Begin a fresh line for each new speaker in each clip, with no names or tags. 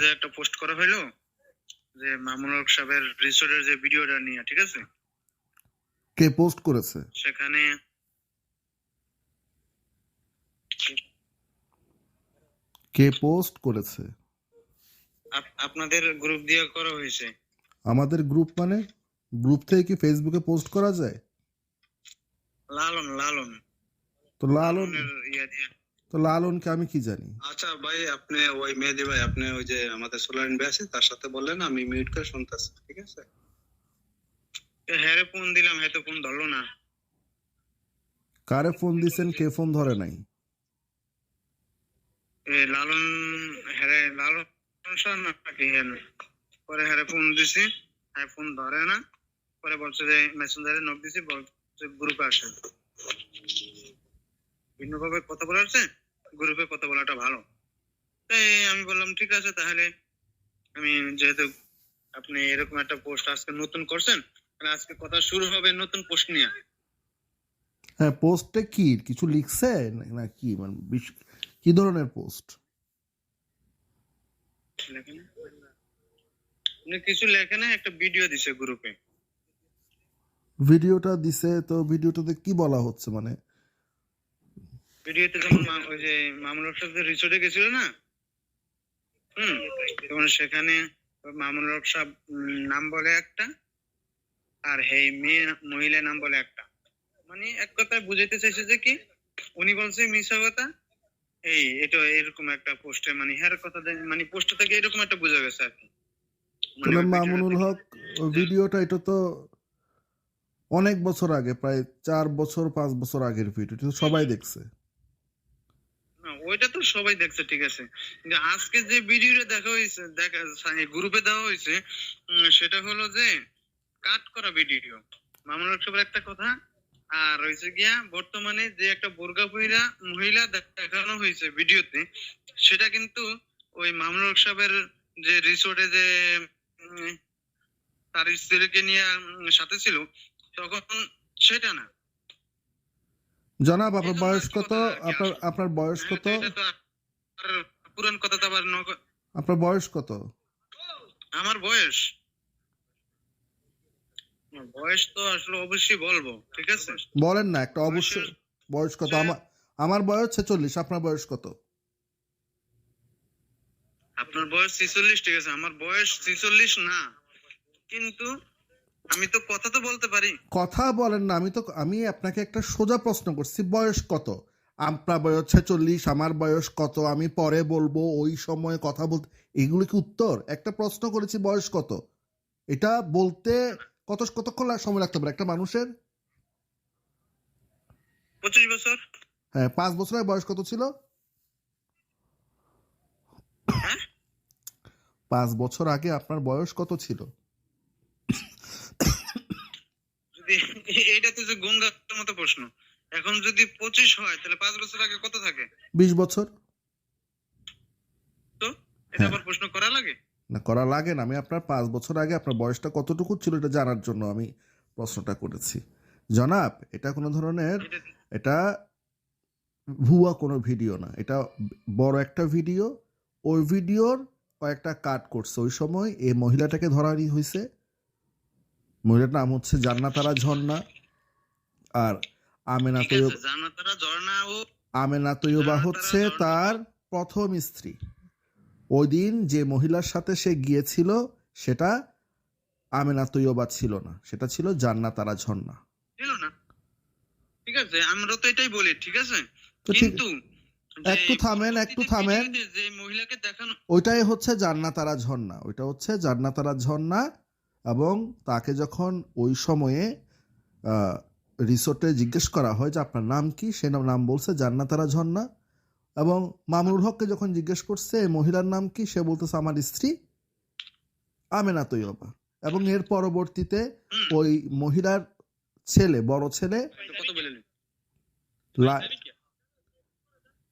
যে একটা পোস্ট করা হইল যে মামুন হক সাহেবের রিসোর্টের যে ভিডিওটা নিয়ে ঠিক আছে?
কে পোস্ট করেছে?
সেখানে
কে পোস্ট করেছে?
আপ- আপনাদের গ্রুপ দিয়ে করা হয়েছে।
আমাদের গ্রুপ মানে? গ্রুপ থেকে কি ফেসবুকে পোস্ট করা যায়?
লালন লালন।
তো লালন
ইয়া দিয়ে।
তো লালনকে আমি কি জানি?
আচ্ছা ভাই আপনি ওই মেহেদি ভাই আপনি ওই যে আমাদের সোলারিন ভাই আছে তার সাথে বললেন আমি মিউট করে শুনতেছি ঠিক আছে?
তো হ্যারে ফোন দিলাম হ্যাঁ তো ফোন ধরলো না।
কারে ফোন দিছেন কে ফোন ধরে নাই?
এ লালন হ্যারে লালন স্যার না নাকি? হ্যাঁ পরে হ্যারে ফোন দিছি হ্যাঁ ফোন ধরে না। পরে বলছে যে মেসেঞ্জারে নক দিছি বলছে গ্রুপে আসেন। ভিন্নভাবে কথা বলা হচ্ছে গ্রুপে কথা বলাটা ভালো। তাই আমি বললাম ঠিক আছে তাহলে আমি যেহেতু আপনি এরকম একটা পোস্ট আজকে নতুন করছেন তাহলে আজকে কথা শুরু হবে নতুন পোস্ট নিয়ে।
হ্যাঁ পোস্টে কি? কিছু লিখছে না- কি মানে কি ধরনের পোস্ট
কিছু লেখে না একটা ভিডিও দিছে গ্রুপে
ভিডিওটা দিছে তো ভিডিওটাতে কি বলা হচ্ছে মানে?
ভিডিওতে যেমন ওই যে মামুন সাহেব রিসোর্টে গেছিল না? হুম তখন সেখানে মামুন হক সাহেব নাম বলে একটা আর হেই মেয়ে মহিলা নাম বলে একটা। মানে এক কথায় বুঝাইতে চাইছে যে কি উনি বলছে মিশা কথা এই এটা এরকম একটা পোস্টে মানে হ্যার কথা মানে পোস্ট থেকে এরকম একটা বোঝা গেছে আর কি। মানে
মামুনুল হক ভিডিওটা এটা তো অনেক বছর আগে প্রায় চার বছর পাঁচ বছর আগের ভিডিও সবাই দেখছে।
ওইটা তো সবাই দেখছে, ঠিক আছে। কিন্তু আজকে যে ভিডিওটা দেখা হয়েছে, দেখা গ্রুপে দেওয়া হয়েছে সেটা হলো যে কাট করা ভিডিও মামুন সাহেবের একটা কথা, আর হয়েছে গিয়া, বর্তমানে যে একটা বোরকা মহিলা মহিলা দেখানো হয়েছে ভিডিওতে, সেটা কিন্তু ওই মামুন সাহেবের যে রিসোর্টে যে তার স্ত্রীকে নিয়ে সাথে ছিল, তখন সেটা না।
জনাব আপনার বয়স কত? আপনার আপনার বয়স কত?
পুরান কথা তো আবার
আপনার বয়স কত?
আমার বয়স? বয়স তো আসলে অবশ্যই বলব ঠিক আছে?
বলেন না একটা অবশ্যই বয়স কত? আমার আমার বয়স ছেচল্লিশ আপনার বয়স কত?
আপনার বয়স ছিচল্লিশ ঠিক আছে? আমার বয়স ছিচল্লিশ না কিন্তু আমি তো কথা তো বলতে পারি।
কথা বলেন না আমি তো আমি আপনাকে একটা সোজা প্রশ্ন করছি বয়স কত? আপনার বয়স ছেচল্লিশ আমার বয়স কত? আমি পরে বলব ওই সময় কথা বলতে এগুলো কি উত্তর? একটা প্রশ্ন করেছি বয়স কত? এটা বলতে কত কতক্ষণ সময় লাগতে পারে? একটা মানুষের?
পঁচিশ বছর।
হ্যাঁ পাঁচ বছরের বয়স কত ছিল?
হ্যাঁ?
পাঁচ বছর আগে আপনার বয়স কত ছিল
যদি যে গঙ্গার মতো প্রশ্ন। এখন যদি পঁচিশ হয় তাহলে পাঁচ বছর আগে কত থাকে?
বিশ বছর।
তো এটা
হ্যাঁ।
আবার প্রশ্ন করা লাগে?
না করা লাগে না। আমি আপনার পাঁচ বছর আগে আপনার বয়সটা কতটুকু ছিল এটা জানার জন্য আমি প্রশ্নটা করেছি। জনাব এটা কোনো ধরনের
এটা-
এটা ভুয়া কোনো ভিডিও না। এটা বড় একটা ভিডিও ওই ভিডিওর কয়েকটা কাট করছে। ওই সময় এই মহিলাটাকে ধরানি হয়েছে মহিলাটার নাম হচ্ছে জান্নাতারা ঝর্ণা। আর আমেনা তৈয়ব আমেনা তৈয়বা হচ্ছে তার প্রথম স্ত্রী। ওই দিন যে মহিলার সাথে সে গিয়েছিল সেটা আমেনা তৈয়বা ছিল না সেটা ছিল জান্নাতারা ঝর্ণা।
ঠিক আছে আমরা তো এটাই বলি ঠিক আছে? কিন্তু
একটু থামেন, একটু থামেন।
যে মহিলাকে দেখানো
ওইটাই হচ্ছে জান্নাতারা ঝর্ণা ওইটা হচ্ছে জান্নাতারা ঝর্ণা এবং তাকে যখন ওই সময়ে আহ, রিসোর্টে জিজ্ঞেস করা হয় যে আপনার নাম কি? সে নাম বলছে জান্নাতারা ঝর্ণা। এবং মামুনুল হককে যখন জিজ্ঞেস করছে মহিলার নাম কি? সে বলতেছে আমার স্ত্রী আমেনা তৈয়বা। এবং এর পরবর্তীতে ওই মহিলার ছেলে বড় ছেলে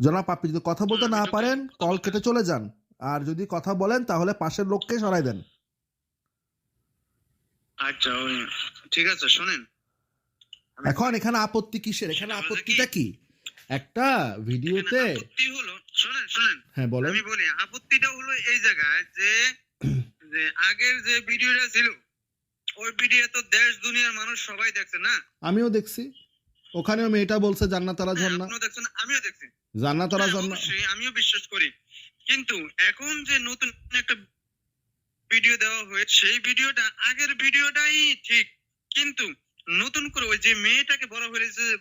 জনাব আপনি যদি কথা বলতে না পারেন কল কেটে চলে যান। আর যদি কথা বলেন তাহলে পাশের লোককে সরাই দেন।
আচ্ছা ঠিক আছে শোনেন।
এখন এখানে আপত্তি কিসের? এখানে আপত্তিটা কি? একটা ভিডিওতে
আপত্তি হলো শুনেন শুনেন।
হ্যাঁ বলেন।
আমি বলি আপত্তিটা হলো এই জায়গায় যে যে আগের যে ভিডিওটা ছিল ওই ভিডিও তো দেশ দুনিয়ার মানুষ সবাই দেখছে না?
আমিও দেখছি। ওখানেও মেয়েটা বলছে জান্নাতারা
হ্যাঁ,
ঝর্ণা।
আপনিও দেখছেন আমিও দেখছি।
জান্নাতারা
হ্যাঁ,
ঝর্ণা।
আমিও বিশ্বাস করি। কিন্তু এখন যে নতুন একটা ভিডিও দেওয়া হয়েছে সেই ভিডিওটা আগের ভিডিওটাই ঠিক। কিন্তু নতুন করে ওই যে মেয়েটাকে বড় হয়েছে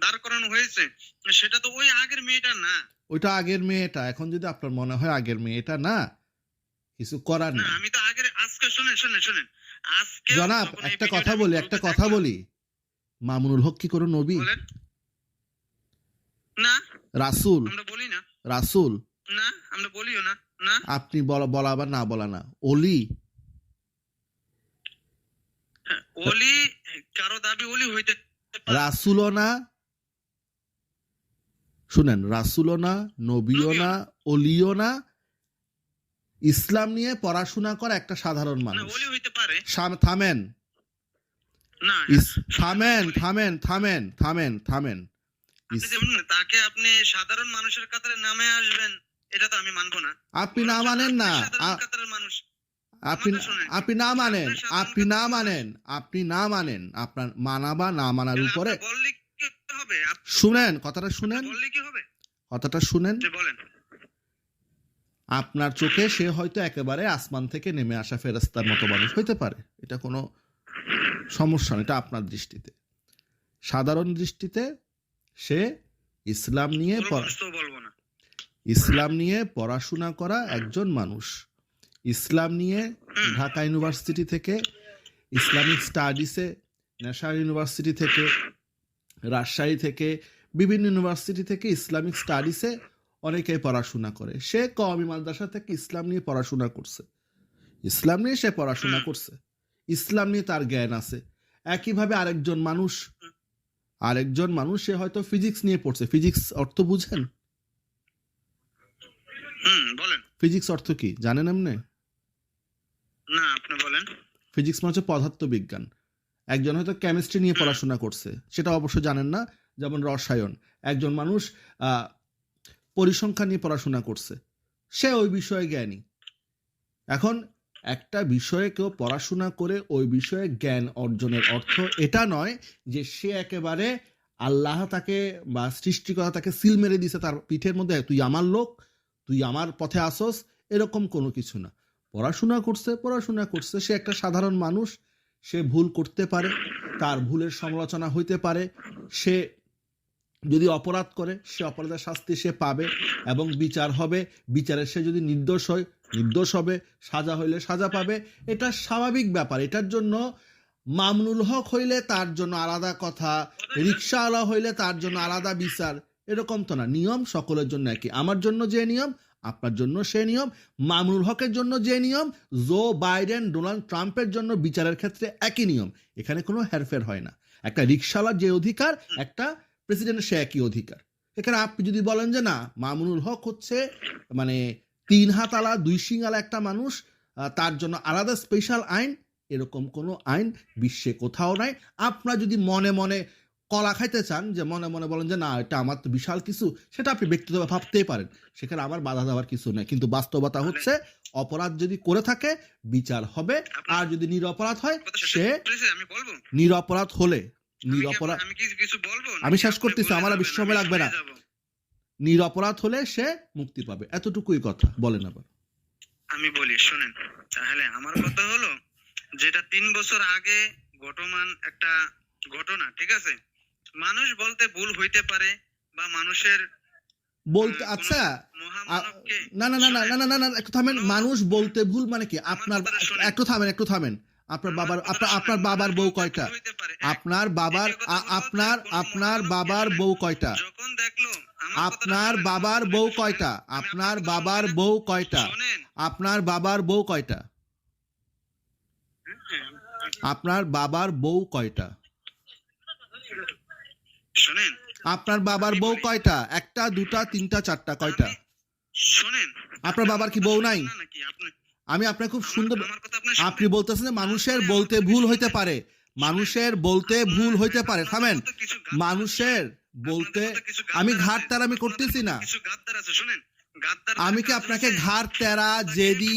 দাঁড় করানো হয়েছে সেটা তো ওই আগের মেয়েটা না।
ওইটা আগের মেয়েটা এখন যদি আপনার মনে হয় আগের মেয়েটা না কিছু করার
না আমি তো আগের আজকে শুনেন শুনেন শুনেন। আজকে
জনাব একটা কথা বলি একটা কথা বলি। মামুনুল হক কি কোনো নবী?
না
রাসূল?
আমরা বলি না।
রাসূল?
না আমরা বলিও না না।
আপনি বলা বলা বা না বলা না।
হ্যাঁ, ওলি কারও দাবি ওলি হইতে।
না শুনেন রাসূলও না নবীও না অলিও না। ইসলাম নিয়ে পড়াশোনা করা একটা সাধারণ মানুষ। থামেন। থামেন থামেন থামেন থামেন থামেন।
তাকে আপনি সাধারণ মানুষের কাতারে নামে আসবেন এটা তো আমি মানবো না।
আপনি না মানেন না।
আপনি সাধারণ
আ-
কাতারের মানুষ
আপনি না মানেন
আপনি
না মানেন আপনি না মানেন আপনার মানা বা না মানার উপরে শুনেন কথাটা শুনেন। কথাটা শুনেন। আপনার চোখে সে হয়তো একেবারে আসমান থেকে নেমে আসা ফেরেস্তার মতো মানুষ হইতে পারে। এটা কোনো সমস্যা না এটা আপনার দৃষ্টিতে। সাধারণ দৃষ্টিতে সে ইসলাম নিয়ে ইসলাম নিয়ে পড়াশোনা করা একজন মানুষ। ইসলাম নিয়ে ঢাকা ইউনিভার্সিটি থেকে ইসলামিক স্টাডিসে ন্যাশনাল ইউনিভার্সিটি থেকে রাজশাহী থেকে বিভিন্ন ইউনিভার্সিটি থেকে ইসলামিক স্টাডিসে অনেকে পড়াশোনা করে। সে কওমি মাদ্রাসা থেকে ইসলাম নিয়ে পড়াশোনা করছে। ইসলাম নিয়ে সে পড়াশোনা করছে। ইসলাম নিয়ে তার জ্ঞান আছে। একইভাবে আরেকজন মানুষ আরেকজন মানুষ সে হয়তো ফিজিক্স নিয়ে পড়ছে। ফিজিক্স অর্থ বুঝেন? ফিজিক্স অর্থ কি? জানেন এমনি
না আপনি বলেন।
ফিজিক্স মানে হচ্ছে পদার্থবিজ্ঞান। একজন হয়তো কেমিস্ট্রি নিয়ে পড়াশোনা করছে সেটা অবশ্য জানেন না যেমন রসায়ন। একজন মানুষ আহ, পরিসংখ্যান নিয়ে পড়াশোনা করছে সে ওই বিষয়ে জ্ঞানী। এখন একটা বিষয়ে কেউ পড়াশোনা করে ওই বিষয়ে জ্ঞান অর্জনের অর্থ এটা নয় যে সে একেবারে আল্লাহ তাকে বা সৃষ্টিকর্তা তাকে সিল মেরে দিছে তার পিঠের মধ্যে তুই আমার লোক তুই আমার পথে আসস এরকম কোনো কিছু না। পড়াশোনা করছে পড়াশোনা করছে। সে একটা সাধারণ মানুষ, সে ভুল করতে পারে, তার ভুলের সমালোচনা হইতে পারে। সে যদি অপরাধ করে, সে অপরাধের শাস্তি সে পাবে এবং বিচার হবে। বিচারে সে যদি নির্দোষ হয়, নির্দোষ হবে, সাজা হইলে সাজা পাবে। এটা স্বাভাবিক ব্যাপার। এটার জন্য মামনুল হক হইলে তার জন্য আলাদা কথা রিক্সাওয়ালা হইলে তার জন্য আলাদা বিচার, এরকম তো না। নিয়ম সকলের জন্য একই। আমার জন্য যে নিয়ম আপনার জন্য সে নিয়ম, মামুনুল হকের জন্য যে নিয়ম, জো বাইডেন, ডোনাল্ড ট্রাম্পের জন্য বিচারের ক্ষেত্রে একই নিয়ম। এখানে কোনো হেরফের হয় না। একটা রিক্সাওয়ালার যে অধিকার, একটা প্রেসিডেন্টের সে একই অধিকার। এখানে আপনি যদি বলেন যে না, মামুনুল হক হচ্ছে মানে তিন হাত আলা, দুই সিং আলা একটা মানুষ তার জন্য আলাদা স্পেশাল আইন, এরকম কোনো আইন বিশ্বে কোথাও নাই। আপনার যদি মনে মনে কলা খাইতে চান যে মনে মনে বলেন যে না এটা আমার তো বিশাল কিছু সেটা আপনি ব্যক্তিগতভাবে ভাবতেই পারেন। সেখানে আমার বাধা দেওয়ার কিছু নেই। কিন্তু বাস্তবতা হচ্ছে অপরাধ যদি করে থাকে বিচার হবে। আর যদি নিরপরাধ হয় সে নিরপরাধ হলে নিরপরাধ
আমি
শেষ করতেছি, আমার বেশি সময় লাগবে না। নিরপরাধ হলে সে মুক্তি পাবে। এতটুকুই কথা বলেন আবার।
আমি বলি শুনেন তাহলে আমার কথা হলো যেটা তিন বছর আগে ঘটমান একটা ঘটনা ঠিক আছে? মানুষ বলতে ভুল হইতে পারে বা মানুষের
বলতে আচ্ছা। না না না না না না একটু থামেন। মানুষ বলতে ভুল মানে কি? আপনার একটু থামেন একটু থামেন। আপনার বাবার আপনার আপনার বাবার বউ কয়টা? আপনার বাবার আপনার আপনার বাবার বউ কয়টা? আপনার বাবার বউ কয়টা? আপনার বাবার বউ কয়টা? আপনার বাবার বউ কয়টা? আপনার বাবার বউ কয়টা?
শোনেন
আপনার বাবার বউ কয়টা? একটা দুটা তিনটা চারটা কয়টা?
শোনেন
আপনার বাবার কি বউ নাই?
আপনি
আমি আপনার খুব সুন্দর
আপনি
বলতেছেন যে মানুষের বলতে ভুল হইতে পারে। মানুষের বলতে ভুল হইতে পারে। থামেন। মানুষের বলতে আমি ঘাট। তার আমি করতেছি না। আমি কি আপনাকে ঘাট তেরা জেদি